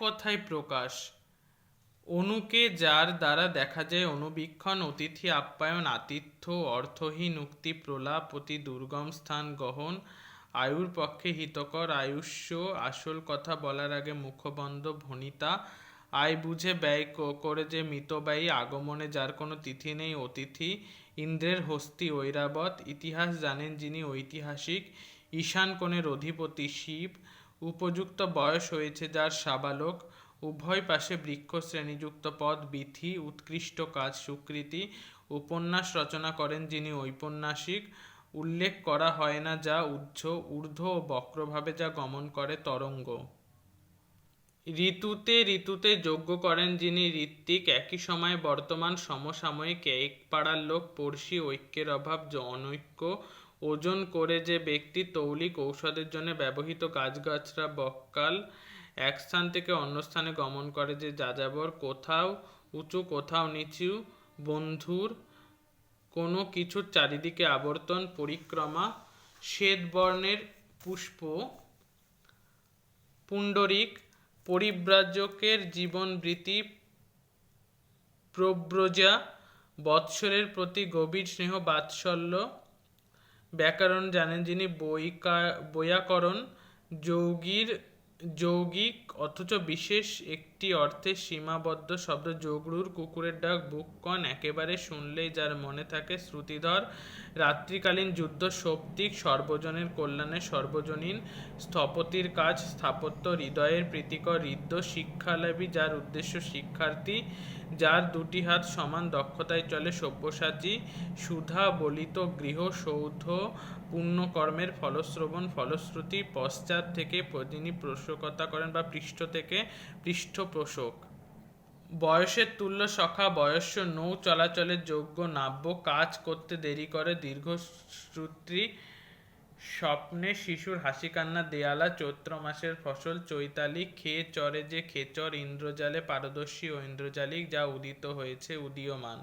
কথায় প্রকাশ। অনুকে যার দ্বারা দেখা যায়, অনুবীক্ষণ, অতিথি আপ্যায়ন, আতিথ্য অর্থহীন উক্তি প্রলাপ অতি দুর্গম স্থান গহন আয়ুর পক্ষে হিতকর, আয়ুষ্য, আসল কথা বলার আগে মুখবন্ধ ভনিতা আয় বুঝে ব্যয় করে যে মিতব্যয়ী আগমনে যার কোনো তিথি নেই, অতিথি, ইন্দ্রের হস্তি, ঐরাবত, ইতিহাস জানেন যিনি ঐতিহাসিক, ঈশান কোণের অধিপতি শিব উপযুক্ত বয়স হয়েছে যার সাবালক, উভয় পাশে বৃক্ষ শ্রেণীযুক্ত পদ বিথি উৎকৃষ্ট কাজ, সুকৃতি, উপন্যাস রচনা করেন যিনি ঔপন্যাসিক। উল্লেখ করা হয় না যা উচ্চ ঊর্ধ্ব ও বক্রভাবে যা গমন করে তরঙ্গ। ঋতুতে ঋতুতে যোগ্য করেন যিনি ঋত্বিক। একই সময়ে বর্তমান সমসাময়িক এক পাড়ার লোক পড়শি ঐক্যের অভাব অনৈক্য ওজন করে যে ব্যক্তি তৌলিক ঔষধের জন্য ব্যবহৃত গাছগাছরা বককাল এক স্থান থেকে অন্য স্থানে গমন করে যে যাযাবর কোথাও, উঁচু কোথাও, নিচু, বন্ধুর কোনো কিছুর চারিদিকে আবর্তন পরিক্রমা শ্বেত বর্ণের পুষ্প, পুণ্ডরিক, পরিব্রাজকের জীবনবৃত্তি, প্রব্রজা, বৎসরের প্রতি গভীর স্নেহ, বাৎসল্য ব্যাকরণ জানেন যিনি বৈকা বৈয়াকরণ, যৌগীর, যৌগিক, অথচ বিশেষ একটি অর্থে সীমাবদ্ধ শব্দ। যোগরুর কুকুরের ডাক বুককন একেবারে শুনলেই যার মনে থাকে শ্রুতিধর। রাত্রিকালীন যুদ্ধ সৌপ্তিক সর্বজনের কল্যাণে সর্বজনীন স্থপতির কাজ। স্থাপত্য হৃদয়ের প্রীতিকর হৃদ্য শিক্ষালাভী, যার উদ্দেশ্য শিক্ষার্থী যার দুটি হাত সমান দক্ষতায় চলে সব্যসাচী, সুধা বলিত গৃহ সৌধ, পুণ্যকর্মের ফলশ্রবণ, ফলশ্রুতি, পশ্চাৎ থেকে যিনি পোষকতা করেন বা পৃষ্ঠ থেকে পৃষ্ঠপোষক। বয়সের তুল্য সখা, বয়স্য নৌ চলাচলের যোগ্য, নাব্য, কাজ করতে দেরি করে দীর্ঘশ্রুতি স্বপ্নে শিশুর হাসি কান্না দেয়ালা, চৈত্র মাসের ফসল, চৈতালি খেয়ে চরে যে খেচর ইন্দ্রজালে পারদর্শী ও ইন্দ্রজালিক যা উদিত হয়েছে উদীয়মান।